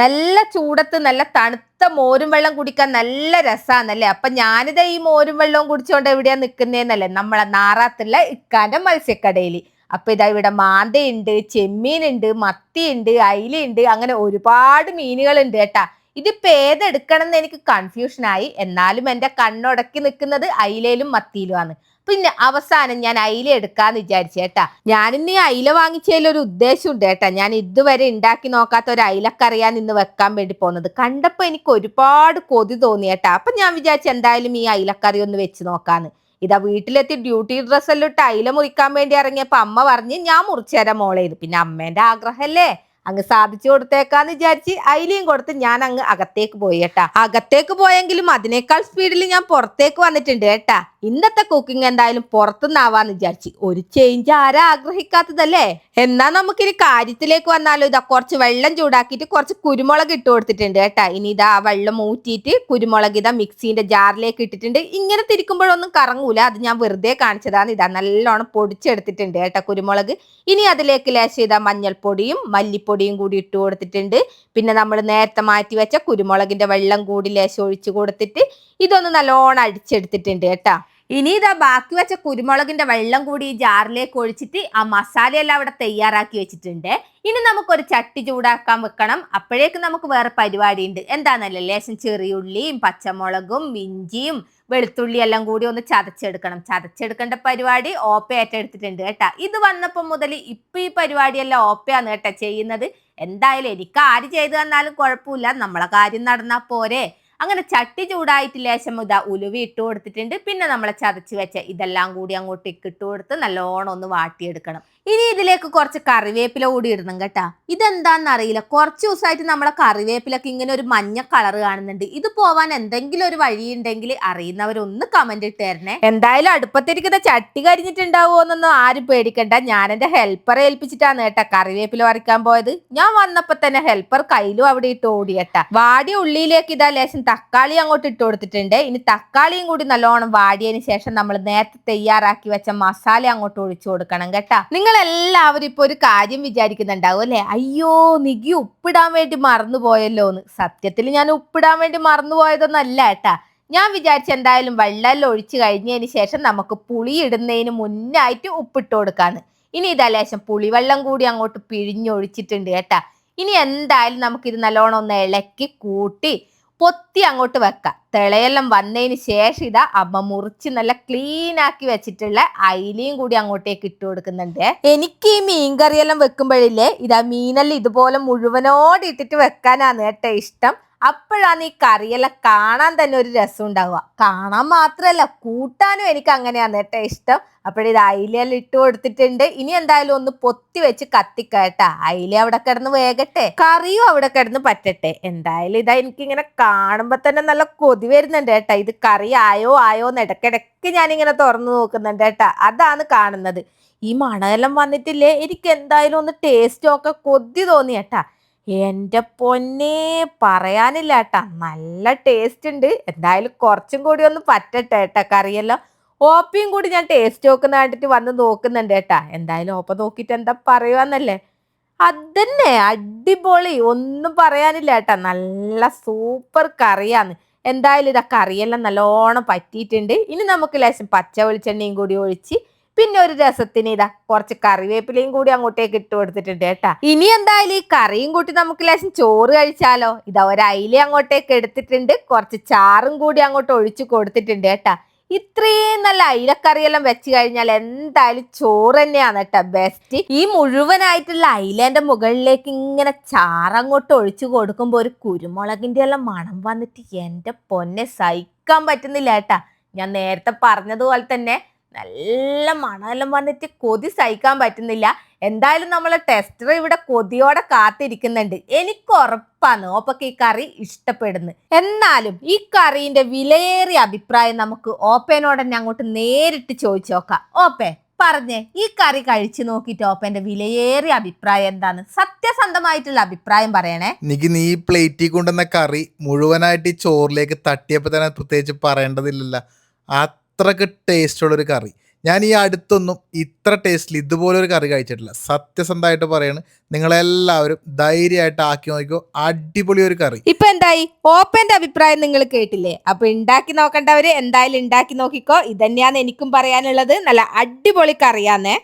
നല്ല ചൂടത്ത് നല്ല തണുത്ത മോരും വെള്ളം കുടിക്കാൻ നല്ല രസാന്നല്ലേ? അപ്പൊ ഞാനിത് ഈ മോരും വെള്ളവും കുടിച്ചോണ്ട് എവിടെയാ നിക്കുന്നേന്നല്ലേ? നമ്മളെ നാറാത്തുള്ള ഇക്കാന്റെ മത്സ്യക്കടയിൽ. അപ്പൊ ഇതാ ഇവിടെ മാന്തയുണ്ട് ചെമ്മീനുണ്ട് മത്തിയുണ്ട് അയിലുണ്ട് അങ്ങനെ ഒരുപാട് മീനുകളുണ്ട് കേട്ടാ. ഇതിപ്പോ ഏതെടുക്കണം എന്ന് എനിക്ക് കൺഫ്യൂഷൻ ആയി. എന്നാലും എന്റെ കണ്ണുടക്കി നിൽക്കുന്നത് അയിലയിലും മത്തിയിലുമാണ് പിന്നെ അവസാനം ഞാൻ അയില എടുക്കാന്ന് വിചാരിച്ചു കേട്ടാ. ഞാനിന്ന് ഈ അയില വാങ്ങിച്ചതിൽ ഒരു ഉദ്ദേശം ഉണ്ട് കേട്ടാ. ഞാൻ ഇതുവരെ ഉണ്ടാക്കി നോക്കാത്ത ഒരു അയിലക്കറിയാൻ ഇന്ന് വെക്കാൻ വേണ്ടി പോകുന്നത്. കണ്ടപ്പോ എനിക്ക് ഒരുപാട് കൊതി തോന്നി കേട്ടാ. അപ്പൊ ഞാൻ വിചാരിച്ചു എന്തായാലും ഈ അയിലക്കറി ഒന്ന് വെച്ച് നോക്കാന്ന്. ഇതാ വീട്ടിലെത്തി ഡ്യൂട്ടി ഡ്രസ്സെല്ലാം ഇട്ട് അയില മുറിക്കാൻ വേണ്ടി ഇറങ്ങിയപ്പോ അമ്മ പറഞ്ഞ് ഞാൻ മുറിച്ചു തരാം മോളെ ഇത് പിന്നെ അമ്മേന്റെ ആഗ്രഹല്ലേ? അങ്ങ് സാധിച്ചു കൊടുത്തേക്കാന്ന് വിചാരിച്ച് അയിലയും കൊടുത്ത് ഞാൻ അങ്ങ് അകത്തേക്ക് പോയി കേട്ടാ. അകത്തേക്ക് പോയെങ്കിലും അതിനേക്കാൾ സ്പീഡിൽ ഞാൻ പുറത്തേക്ക് വന്നിട്ടുണ്ട് കേട്ടാ. ഇന്നത്തെ കുക്കിംഗ് എന്തായാലും പുറത്തുനിന്നാവാന്ന് വിചാരിച്ച്. ഒരു ചേഞ്ച് ആരാ ആഗ്രഹിക്കാത്തതല്ലേ? എന്നാ നമുക്കിനി കാര്യത്തിലേക്ക് വന്നാലോ? ഇതാ കുറച്ച് വെള്ളം ചൂടാക്കിയിട്ട് കുറച്ച് കുരുമുളക് ഇട്ട് കൊടുത്തിട്ടുണ്ട് കേട്ടാ. ഇനി ഇതാ ആ വെള്ളം ഊറ്റിയിട്ട് കുരുമുളക് ഇതാ മിക്സിന്റെ ജാറിലേക്ക് ഇട്ടിട്ടുണ്ട്. ഇങ്ങനെ തിരിക്കുമ്പോഴൊന്നും കറങ്ങൂല. അത് ഞാൻ വെറുതെ കാണിച്ചതാണ്. ഇതാ നല്ലോണം പൊടിച്ചെടുത്തിട്ടുണ്ട് കേട്ടാ കുരുമുളക്. ഇനി അതിലേക്ക് ലേശം ഇതാ മഞ്ഞൾപ്പൊടിയും മല്ലിപ്പൊടിയും കൂടി ഇട്ട് കൊടുത്തിട്ടുണ്ട്. പിന്നെ നമ്മൾ നേരത്തെ മാറ്റി വെച്ച കുരുമുളകിന്റെ വെള്ളം കൂടി ലേശം ഒഴിച്ചു കൊടുത്തിട്ട് ഇതൊന്ന് നല്ലോണം അടിച്ചെടുത്തിട്ടുണ്ട് കേട്ടാ. ഇനി ഇതാ ബാക്കി വെച്ച കുരുമുളകിന്റെ വെള്ളം കൂടി ഈ ജാറിലേക്ക് ഒഴിച്ചിട്ട് ആ മസാലയെല്ലാം അവിടെ തയ്യാറാക്കി വെച്ചിട്ടുണ്ട്. ഇനി നമുക്കൊരു ചട്ടി ചൂടാക്കാൻ വെക്കണം. അപ്പോഴേക്ക് നമുക്ക് വേറെ പരിപാടി ഉണ്ട് എന്താണെന്നല്ലേ ലേശം ചെറിയുള്ളിയും പച്ചമുളകും മിഞ്ചിയും വെളുത്തുള്ളി എല്ലാം കൂടി ഒന്ന് ചതച്ചെടുക്കണം. ചതച്ചെടുക്കേണ്ട പരിപാടി ഓപ്പ ഏറ്റെടുത്തിട്ടുണ്ട് കേട്ടാ. ഇത് വന്നപ്പോൾ മുതൽ ഇപ്പൊ ഈ പരിപാടിയെല്ലാം ഓപ്പയാണ് കേട്ടാ ചെയ്യുന്നത്. എന്തായാലും എനിക്ക് ആര് ചെയ്തു തന്നാലും കുഴപ്പമില്ല. നമ്മളെ കാര്യം നടന്നാ പോരെ. അങ്ങനെ ചട്ടി ചൂടായിട്ട് ലേശം ഇതാ ഉലുവി ഇട്ട് കൊടുത്തിട്ടുണ്ട്. പിന്നെ നമ്മളെ ചതച്ച് വെച്ച ഇതെല്ലാം കൂടി അങ്ങോട്ടേക്ക് ഇട്ട് കൊടുത്ത് നല്ലോണം ഒന്ന് വാട്ടിയെടുക്കണം. ഇനി ഇതിലേക്ക് കുറച്ച് കറിവേപ്പില കൂടി ഇടണം കേട്ടാ. ഇതെന്താന്ന് അറിയില്ല. കുറച്ച് ദിവസമായിട്ട് നമ്മളെ കറിവേപ്പിലൊക്കെ ഇങ്ങനെ ഒരു മഞ്ഞ കളർ കാണുന്നുണ്ട്. ഇത് പോവാൻ എന്തെങ്കിലും ഒരു വഴി വഴിയുണ്ടെങ്കിൽ അറിയുന്നവരൊന്ന് കമന്റ് ഇട്ട് തരണേ. എന്തായാലും അടുപ്പത്തിരിക്കുന്ന ചട്ടി കരിഞ്ഞിട്ടുണ്ടാവുമോന്നൊന്നും ആരും പേടിക്കണ്ട. ഞാൻ എന്റെ ഹെൽപ്പറെ ഏൽപ്പിച്ചിട്ടാണ് കേട്ടാ കറിവേപ്പില വരയ്ക്കാൻ പോയത്. ഞാൻ വന്നപ്പോ തന്നെ ഹെൽപ്പർ കയ്യിലും അവിടെ ഇട്ട് ഓടിയട്ടാ വാടിയ ഉള്ളിയിലേക്ക് ഇതാ ലേശം തക്കാളി അങ്ങോട്ട് ഇട്ട് കൊടുത്തിട്ടുണ്ട്. ഇനി തക്കാളിയും കൂടി നല്ലോണം വാടിയതിന് ശേഷം നമ്മൾ നേരത്തെ തയ്യാറാക്കി വെച്ച മസാല അങ്ങോട്ട് ഒഴിച്ചു കൊടുക്കണം കേട്ടാ. നിങ്ങൾ എല്ലാവരും ഇപ്പൊ ഒരു കാര്യം വിചാരിക്കുന്നുണ്ടാവും അല്ലെ? അയ്യോ നികി ഉപ്പിടാൻ വേണ്ടി മറന്നുപോയല്ലോ എന്ന് സത്യത്തിൽ ഞാൻ ഉപ്പിടാൻ വേണ്ടി മറന്നുപോയതൊന്നും അല്ല കേട്ടാ. ഞാൻ വിചാരിച്ച എന്തായാലും വെള്ളം ഒഴിച്ചു കഴിഞ്ഞതിന് ശേഷം നമുക്ക് പുളി ഇടുന്നതിന് മുന്നായിട്ട് ഉപ്പിട്ട് കൊടുക്കാന്ന്. ഇനി ഇതാ ലേശം പുളിവെള്ളം കൂടി അങ്ങോട്ട് പിഴിഞ്ഞൊഴിച്ചിട്ടുണ്ട് കേട്ടാ. ഇനി എന്തായാലും നമുക്കിത് നല്ലോണം ഒന്ന് ഇളക്കി കൂട്ടി പൊത്തി അങ്ങോട്ട് വെക്കാം. തിളയെല്ലാം വന്നതിന് ശേഷം ഇതാ അമ്മ മുറിച്ച് നല്ല ക്ലീൻ ആക്കി വെച്ചിട്ടുള്ള അയിലയും കൂടി അങ്ങോട്ടേക്ക് ഇട്ട് കൊടുക്കുന്നുണ്ട്. എനിക്ക് ഈ മീൻകറിയെല്ലാം വെക്കുമ്പോഴില്ലേ ഇതാ മീനെല്ലാം ഇതുപോലെ മുഴുവനോട് ഇട്ടിട്ട് വെക്കാനാണ് കേട്ടോ ഇഷ്ടം. അപ്പോഴാണ് ഈ കറിയല കാണാൻ തന്നെ ഒരു രസം ഉണ്ടാവുക. കാണാൻ മാത്രമല്ല കൂട്ടാനും എനിക്ക് അങ്ങനെയാണ് കേട്ടോ ഇഷ്ടം. അപ്പോഴിത് അയിലെല്ലാം ഇട്ട് കൊടുത്തിട്ടുണ്ട്. ഇനി എന്തായാലും ഒന്ന് പൊത്തി വെച്ച് കത്തിക്കട്ട അയില അവിടെ കിടന്ന് വേഗട്ടെ കറിയും അവിടെ കിടന്ന് പറ്റട്ടെ. എന്തായാലും ഇതാ എനിക്ക് ഇങ്ങനെ കാണുമ്പോ തന്നെ നല്ല കൊതി വരുന്നുണ്ട് കേട്ടാ. ഇത് കറി ആയോ ആയോ എന്ന് ഇടയ്ക്കിടയ്ക്ക് ഞാനിങ്ങനെ തുറന്നു നോക്കുന്നുണ്ട് കേട്ടാ. അതാണ് കാണുന്നത്. ഈ മണമെല്ലാം വന്നിട്ടില്ലേ? എനിക്ക് എന്തായാലും ഒന്ന് ടേസ്റ്റും ഒക്കെ കൊതി തോന്നി കേട്ടാ. എന്റെ പൊന്നെ പറയാനില്ല കേട്ടാ നല്ല ടേസ്റ്റ് ഉണ്ട്. എന്തായാലും കുറച്ചും കൂടി ഒന്ന് പറ്റട്ടെ കേട്ടാ കറിയെല്ലാം. ഓപ്പയും കൂടി ഞാൻ ടേസ്റ്റ് നോക്കുന്ന കണ്ടിട്ട് വന്ന് നോക്കുന്നുണ്ട് കേട്ടാ. എന്തായാലും ഓപ്പ നോക്കിയിട്ട് എന്താ പറയുവാന്നല്ലേ. അതന്നെ അടിപൊളി. ഒന്നും പറയാനില്ല കേട്ടാ. നല്ല സൂപ്പർ കറിയാന്ന് എന്തായാലും ഇതാ കറിയെല്ലാം നല്ലോണം പറ്റിയിട്ടുണ്ട്. ഇനി നമുക്ക് ലേശം പച്ച വെളിച്ചെണ്ണയും കൂടി ഒഴിച്ച് പിന്നെ ഒരു രസത്തിന് ഇതാ കുറച്ച് കറിവേപ്പിലയും കൂടി അങ്ങോട്ടേക്ക് ഇട്ട് കൊടുത്തിട്ടുണ്ട് കേട്ടാ. ഇനി എന്തായാലും ഈ കറിയും കൂട്ടി നമുക്ക് ലേശം ചോറ് കഴിച്ചാലോ? ഇതാ ഒരു അയില അങ്ങോട്ടേക്ക് എടുത്തിട്ടുണ്ട്. കുറച്ച് ചാറും കൂടി അങ്ങോട്ട് ഒഴിച്ചു കൊടുത്തിട്ടുണ്ട് കേട്ടാ. ഇത്രയും നല്ല അയിലക്കറിയെല്ലാം വെച്ച് കഴിഞ്ഞാൽ എന്തായാലും ചോറ് തന്നെയാണ് കേട്ടോ ബെസ്റ്റ് ഈ മുഴുവനായിട്ടുള്ള അയിലേന്റെ മുകളിലേക്ക് ഇങ്ങനെ ചാറങ്ങോട്ട് ഒഴിച്ചു കൊടുക്കുമ്പോൾ ഒരു കുരുമുളകിന്റെ എല്ലാം മണം വന്നിട്ട് എന്റെ പൊന്നെ സഹിക്കാൻ പറ്റുന്നില്ല കേട്ടാ. ഞാൻ നേരത്തെ പറഞ്ഞതുപോലെ തന്നെ നല്ല മണമെല്ലാം വന്നിട്ട് കൊതി സഹിക്കാൻ പറ്റുന്നില്ല. എന്തായാലും നമ്മൾ ടെസ്റ്റർ ഇവിടെ കൊതിയോടെ കാത്തിരിക്കുന്നുണ്ട്. എനിക്ക് ഉറപ്പാണ് ഓപ്പക്ക് ഈ കറി ഇഷ്ടപ്പെടുന്നു. എന്നാലും ഈ കറീന്റെ വിലയേറിയ അഭിപ്രായം നമുക്ക് ഓപ്പേനോട് തന്നെ അങ്ങോട്ട് നേരിട്ട് ചോദിച്ചു നോക്കാം. ഓപ്പേ പറഞ്ഞേ ഈ കറി കഴിച്ചു നോക്കിയിട്ട് ഓപ്പന്റെ വിലയേറിയ അഭിപ്രായം എന്താണ്? സത്യസന്ധമായിട്ടുള്ള അഭിപ്രായം പറയണേ. എനിക്ക് നീ പ്ലേറ്റിൽ കൊണ്ടുവന്ന കറി മുഴുവനായിട്ട് ഈ ചോറിലേക്ക് തട്ടിയപ്പോൾ തന്നെ പ്രത്യേകിച്ച് പറയേണ്ടതില്ലല്ലോ. അത്രയ്ക്ക് ടേസ്റ്റുള്ള ഒരു കറി. ഞാൻ ഈ അടുത്തൊന്നും ഇത്ര ടേസ്റ്റിൽ ഇതുപോലൊരു കറി കഴിച്ചിട്ടില്ല. സത്യസന്ധമായിട്ട് പറയാണ് നിങ്ങളെല്ലാവരും ധൈര്യമായിട്ട് ആക്കി നോക്കിക്കോ. അടിപൊളി ഒരു കറി. ഇപ്പൊ എന്തായി? ഓപ്പന്റെ അഭിപ്രായം നിങ്ങൾ കേട്ടില്ലേ? അപ്പൊ ഉണ്ടാക്കി നോക്കേണ്ടവര് എന്തായാലും ഉണ്ടാക്കി നോക്കിക്കോ. ഇതന്നെയാണ് എനിക്കും പറയാനുള്ളത്. നല്ല അടിപൊളി കറിയാന്നേ.